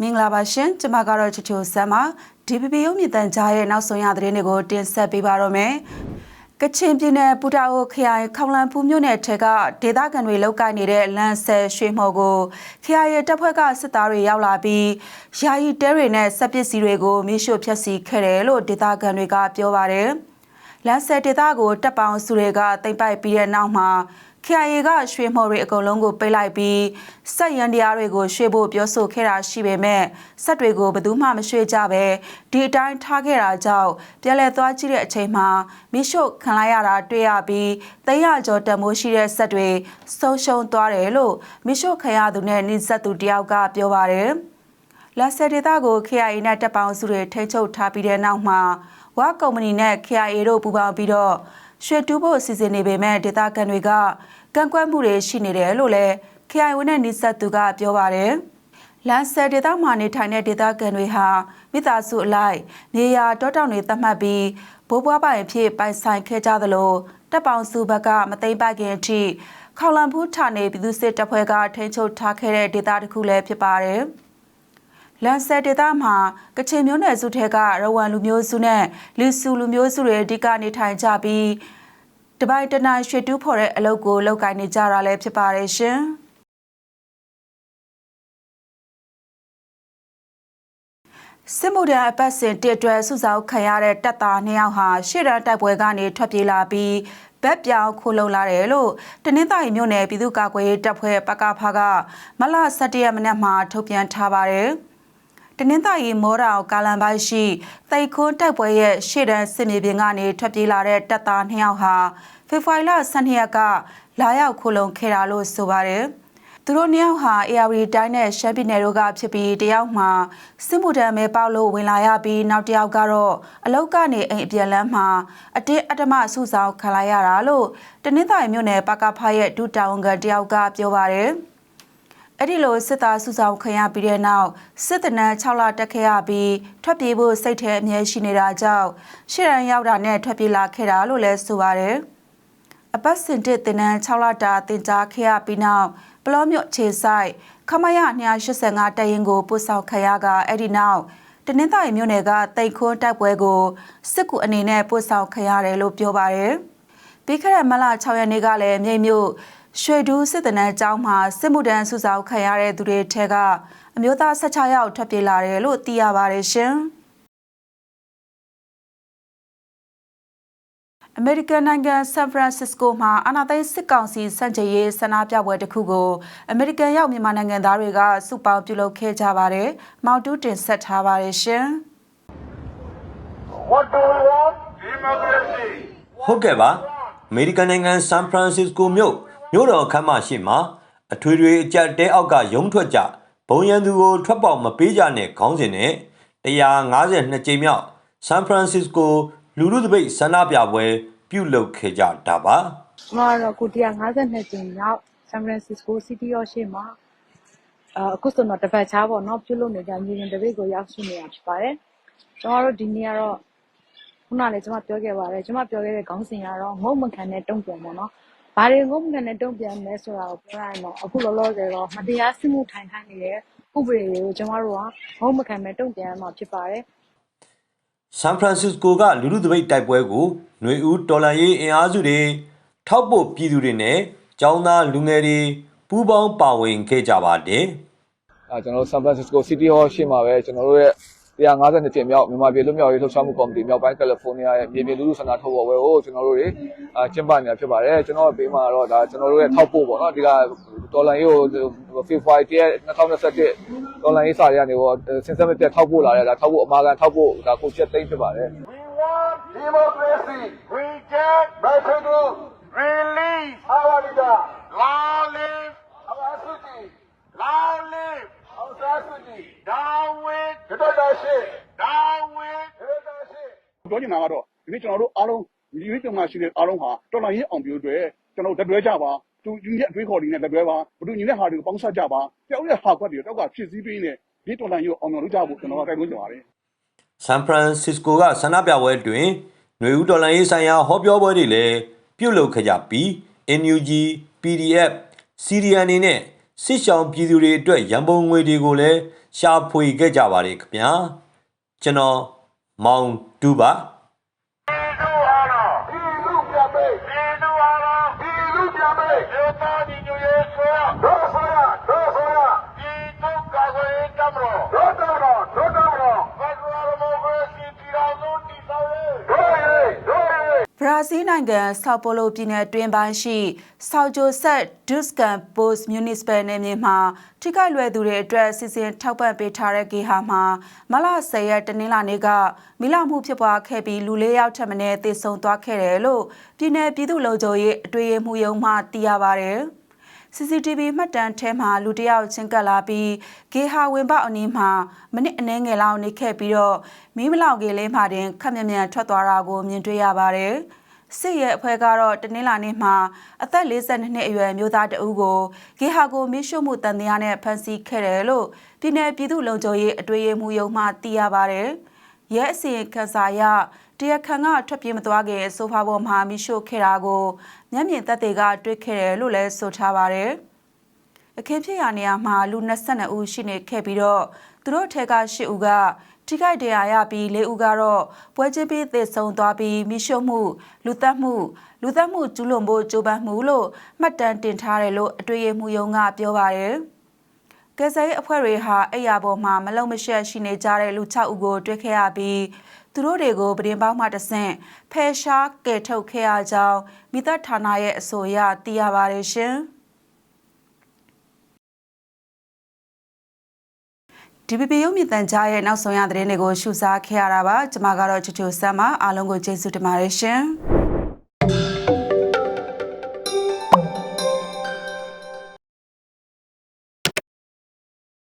မင်္ဂလာပါရှင်ကျမကတော့ချစ်ချိုဆမ်ပါ DPP ရုံးမြင့်တန်ကြားရဲ့နောက်ဆုံးရသတင်းတွေကိုတင်ဆက်ပေးပါတော့မယ်ကချင်ပြည်နယ်ပူတာအိုခရိုင်ခေါင်လန်ဖူးမြို့နယ်ထက်ကဒေသခံတွေလောက်ကိုင်းနေတဲ့လမ်းဆယ်ရွှေမော်ကိုခရိုင်ရဲ့တပ်ဖွဲ့ကစစ်သားတွေရောက်လာပြီးယာယီတဲတွေနဲ့စက်ပစ္စည်းတွေကိုမိရှို့ဖျက်ဆီးခဲ့တယ်လို့ဒေသခံတွေကပြောပါတယ်လမ်းဆယ်ဒေသကိုတပ်ပေါင်းစုတွေကတိမ့်ပိုက်ပြီးတဲ့နောက်မှာ KIA ကရွှေမော်တွေအကုန်လုံးကိုပိတ်လိုက်ပြီးစက်ရန်တရားတွေကိုရွှေဖို့ပြောဆိုခဲ့တာရှိပေမဲ့စက်တွေကိုဘယ်သူမှမရွှေကြပဲဒီအတိုင်းထားခဲ့တာကြောင့်ပြည်လဲသွားကြည့်တဲ့အချိန်မှာမိရှုခံလိုက်ရတာတွေ့ရပြီးသိန်းရကျော်တန်မိုးရှိတဲ့စက်တွေဆုံးရှုံးသွားတယ်လို့မိရှုခံရသူနဲ့နှိစက်သူတယောက်ကပြောပါတယ်လက်ဆက်ဒေတာကို KIA နဲ့တပ်ပေါင်းစုတွေထိန်းချုပ်ထားပြီးတဲ့နောက်မှာဝါကုမ္ပဏီနဲ့ KIA တို့ပူးပေါင်းပြီးတော့ ရွှေတူးဖို့စီစဉ်နေပေမဲ့ဒေတာကန်တွေကကန့်ကွက်မှုတွေရှိနေတယ်လို့လည်း KIA နဲ့နှိစက်သူကပြောပါတယ်လန်ဆယ်ဒေတာမှာနေထိုင်တဲ့ဒေတာကန်တွေဟာမိသားစုအလိုက်နေရာတောတောင်တွေသတ်မှတ်ပြီးဘိုးဘွားပိုင်အဖြစ်ပိုင်ဆိုင်ခဲ့ကြသလိုတပ်ပေါင်းစုဘက်ကမသိမ့်ပိုက်ခင်အထိခေါလံဖူးဌာနေပြည်သူစစ်တပ်ဖွဲ့ကထိန်းချုပ်ထားခဲ့တဲ့ဒေတာတစ်ခုလည်းဖြစ်ပါတယ်။ လန်ဆယ်ဒေတာမှာကချင်မျိုးနွယ်စုထဲကရဝမ်လူမျိုးစုနဲ့လူစုလူမျိုးစုတွေအဓိကနေထိုင်ကြပြီးတပိုင်တနိုင်ရွှေတူးဖော်တဲ့အလုပ်ကိုလုပ်ကိုင်နေကြတာလည်းဖြစ်ပါတယ်ရှင်။စစ်မှုထမ်းအပတ်စဉ်တစ်အတွက်စုဆောင်းခံရတဲ့တပ်သားနှစ်ယောက်ဟာရှေ့တန်းတိုက်ပွဲကနေထွက်ပြေးလာပြီးဗက်ပြောင်ခိုလုံလာတယ်လို့တနင်္သာရီမြို့နယ်ပြည်သူ့ကာကွယ်ရေးတပ်ဖွဲ့ပကဖကမလ17ရက်မနေ့မှာထုတ်ပြန်ထားပါတယ်။ တနင်္သာရီမောတောင်ကာလန်ပိုင်းရှိသိခွန်းတိုက်ပွဲရဲ့ရှေ့တန်းစစ်မြေပြင်ကနေထွက်ပြေးလာတဲ့တပ်သားနှစ်ယောက်ဟာဖေဖော်ဝါရီလ12ရက်ကလာရောက်ခိုလုံခဲ့တာလို့ဆိုပါတယ်။သူတို့နှစ်ယောက်ဟာ AR တိုင်းနဲ့ရှမ်းပြည်နယ်တို့ကဖြစ်ပြီးတယောက်မှာစစ်မှုထမ်းမဲပေါက်လို့ဝင်လာရပြီးနောက်တစ်ယောက်ကတော့အလောက်ကနေအိမ်အပြန်လမ်းမှာအတင်းအဓမ္မစုဆောင်ခံလိုက်ရတာလို့တနင်္သာရီမြို့နယ်ပကဖရဲ့ဒုတာဝန်ခံတယောက်ကပြောပါတယ်။ အဲ့ဒီလိုစစ်သားစုဆောင်ခံရပြီးတဲ့နောက်စစ်တနန်း6လတက်ခဲ့ရပြီးထွက်ပြေးဖို့စိတ်ထဲအမြဲရှိနေတာကြောင့်ရှေ့ရန်ရောက်တာနဲ့ထွက်ပြေးလာခဲ့တာလို့လည်းဆိုပါတယ်။အပတ်စဉ်တစ်တင်နန်း6လတာတင်ကြားခဲ့ရပြီးနောက်ပလောမြို့ခြေဆိုင်ခမရ285တရင်ကိုပို့ဆောင်ခရကအဲ့ဒီနောက်တနင်္သာရီမြို့နယ်ကတိတ်ခွန်းတိုက်ပွဲကိုစစ်ကူအနေနဲ့ပို့ဆောင်ခရတယ်လို့ပြောပါတယ်။ပြီးခဲ့တဲ့မလ6ရက်နေ့ကလည်းမြိတ်မြို့ ရွှေဒူးစစ်တနန်းကျောင်းမှာစစ်မှုထမ်းစုဆောင်ခံရတဲ့သူတွေထဲကအမျိုးသား16ယောက်ထွက်ပြေးလာတယ်လို့သိရပါတယ်ရှင်။အမေရိကန်နိုင်ငံဆန်ဖရန်စစ္စကိုမှာအာနာသိန်းစစ်ကောင်စီစန့်ကျင်ရေးဆန္ဒပြပွဲတစ်ခုကိုအမေရိကန်ရောက်မြန်မာနိုင်ငံသားတွေကစုပေါင်းပြုလုပ်ခဲ့ကြပါတယ်။မောင်တူးတင်ဆက်ထားပါတယ်ရှင်။ What do we want? Democracy. ဟုတ်ကဲ့ပါအမေရိကန်နိုင်ငံဆန်ဖရန်စစ္စကိုမြို့ မြို့တော်ခမ်းမရှိမှာအထွေထွေအကြက်တဲအောက်ကရုံးထွက်ကြဘုံရန်သူကိုထွက်ပေါက်မပေးကြနဲ့ခေါင်းစဉ်နဲ့152ကြိမ်မြောက်ဆန်ဖရန်စစ္စကိုလူလူသပိတ်ဆန္ဒပြပွဲပြုလုပ်ခဲ့ကြတာပါကျွန်မကတော့ကို152ကျင်းရောက် San Francisco City ရောရှေ့မှာအာအခုဆိုတော့တစ်ပတ်ချားပေါ့နော်ပြုလုပ်နေကြမြေပြင်တပိတ်ကိုရောက်ရှိနေတာဖြစ်ပါတယ်ကျွန်တော်တို့ဒီနေ့ကတော့ခုနလည်းကျွန်မပြောခဲ့ပါတယ်ကျွန်မပြောခဲ့တဲ့ခေါင်းစဉ်ကတော့ငုံမခံတဲ့တုံ့ပြန်ပေါ့နော် ဘာတွေငုံမခံတဲ့တုံ့ပြန်လဲဆိုတာကိုပြောရရင်တော့အခုလောလောဆယ်တော့မတရားစစ်မှုထိုင်ခိုင်းနေတဲ့ဥပဒေတွေကိုကျွန်တော်တို့ကငုံမခံမဲ့တုံ့ပြန်ရမှာဖြစ်ပါတယ် ဆန်ဖရန်စစ္စကိုကလူလူသပိတ်တိုက်ပွဲကိုຫນွေဦးတော်လန်ရေးအင်အားစုတွေထောက်ပို့ပြည်သူတွေနဲ့ចောင်းသားလူငယ်တွေပူးပေါင်းပါဝင်ခဲ့ကြပါတယ် အဲကျွန်တော်တို့ San Francisco City Hall ရှေ့မှာပဲကျွန်တော်တို့ရဲ့ 152ကျင်းမြောက်မြန်မာပြည်လူမျိုးရေးလှုပ်ရှားမှုကော်မတီမြောက်ပိုင်းကယ်လီဖိုးနီးယားရဲ့မြေပြင်လူထုဆန္ဒထုတ်ဖော်ပွဲကိုကျွန်တော်တို့တွေအာကျင်းပနေတာဖြစ်ပါတယ်ကျွန်တော်ဘေးမှာတော့ဒါကျွန်တော်တို့ရဲ့ထောက်ပို့ပေါ့နော်ဒီကဒေါ်လာရေးကို February 2021ဒေါ်လာရေးစာရကနေပေါ့စင်စက်မပြတ်ထောက်ပို့လာတဲ့ဒါထောက်ပို့အမာခံထောက်ပို့ဒါကိုချက်သိမ်းဖြစ်ပါတယ် We want democracy. ပြောချင်တာကတော့ ဒီနေ့ ကျွန်တော်တို့အားလုံး ဒီနေ့ကျွန်တော်ရှိတဲ့အားလုံးဟာ တော်တော်ရေးအောင်ပြုအတွက် ကျွန်တော်တို့တက်တွဲကြပါသူညီတဲ့အတွေးခေါ်တွေနဲ့တက်တွဲပါဘုသူညီတဲ့ဟာတွေကို ပေါင်းစပ်ကြပါ တယောက်ရဲ့ဟာကွက်တွေတောက်က ဖြစ်စည်းပေးနေဒီတော်လိုင်းရေးအောင်အောင်လုပ်ကြဖို့ ကျွန်တော်က တိုက်တွန်းကြပါတယ် ဆန်ဖရန်စစ္စကိုက ဆန္ဒပြပွဲတွင်ຫນွေဦးဒေါ်လာရေးဆိုင်ရာ ဟောပြောပွဲတွေလည်း ပြုလုပ်ခဲ့ကြပြီး NUG, PDF, CDN အနေနဲ့ စစ်ရှောင်ပြည်သူတွေအတွက် ရန်ပုံငွေတွေကိုလည်း ရှာဖွေခဲ့ကြပါတယ်ခင်ဗျာ ကျွန်တော် မောင်ဒူပါ ဇီးနိုင်ငံဆောက်ပိုလိုပြည်နယ်တွင်းပိုင်းရှိဆောက်ဂျိုဆက်ဒုစကန်ပို့စ်မြူနစ်ပယ်နယ်မြေမှာထိခိုက်လွယ်သူတွေအတွက်စီစဉ်ထောက်ပံ့ပေးထားတဲ့ဂေဟာမှာမလ10ရက်တနင်္လာနေ့ကမိလာမှုဖြစ်ပွားခဲ့ပြီးလူလေးယောက်ထပ်မံသေဆုံးသွားခဲ့တယ်လို့ပြည်내ပြည်သူ့လုံခြုံရေးအတွေ့အမှုယုံမှသိရပါတယ်။ CCTV မှတ်တမ်းထဲမှာလူတစ်ယောက်ချင်းကပ်လာပြီးဂေဟာဝင်ပေါက်အနီးမှာမိနစ်အနည်းငယ်လောက်နေခဲ့ပြီးတော့မီးမလောက်ကေလေးမှတင်ခက်မြက်မြက်ထွက်သွားတာကိုမြင်တွေ့ရပါတယ်။ စစ်ရဲ့အဖွဲ့ကတော့တနင်္လာနေ့မှာအသက်42နှစ်အရွယ်မျိုးသားတဦးကိုဂေဟာကိုမီးရှို့မှုတန်တရားနဲ့ဖမ်းဆီးခဲ့တယ်လို့ပြည်내ပြည်သူ့လုံခြုံရေးအတွေ့အမှုယုံမှသိရပါတယ်။ရဲအစီရင်ခံစာရတရားခံကထွက်ပြေးမသွားခင်ဆိုဖာပေါ်မှာမိရှို့ခဲ့တာကိုမျက်မြင်သက်သေကတွေ့ခဲ့တယ်လို့လည်းဆိုထားပါတယ်။အခင်းဖြစ်ရာနေရာမှာလူ22ဦးရှိနေခဲ့ပြီးတော့သူတို့ထဲက10ဦးက ထိခိုက်ဒဏ်ရာရပြီး4ဦးကတော့ပွဲချင်းပြီးသေဆုံးသွားပြီးမိရှုံမှုလူသက်မှုလူသက်မှုကျူးလွန်ဖို့ကြိုးပမ်းမှုလို့မှတ်တမ်းတင်ထားတယ်လို့အတွေ့အမှုယုံကပြောပါတယ်။ကယ်ဆယ်ရေးအဖွဲ့တွေဟာအဲ့ရပေါ်မှာမလုံမရှက်ရှိနေကြတဲ့လူ6ဦးကိုတွေ့ခဲ့ရပြီးသူတို့တွေကိုပဒင်ပေါင်းမှတဆင့်ဖယ်ရှားကယ်ထုတ်ခဲ့ရကြောင်းမိသက်ဌာနရဲ့အဆိုအရသိရပါတယ်ရှင်။ DPP ရုံမြင့်တန်ကြားရဲ့နောက်ဆုံးရသတင်းတွေကိုရှုစားခဲ့ရတာပါကျွန်မကတော့ချူချူဆမ်းပါအားလုံးကိုကျေးဇူးတင်ပါတယ်ရှင်။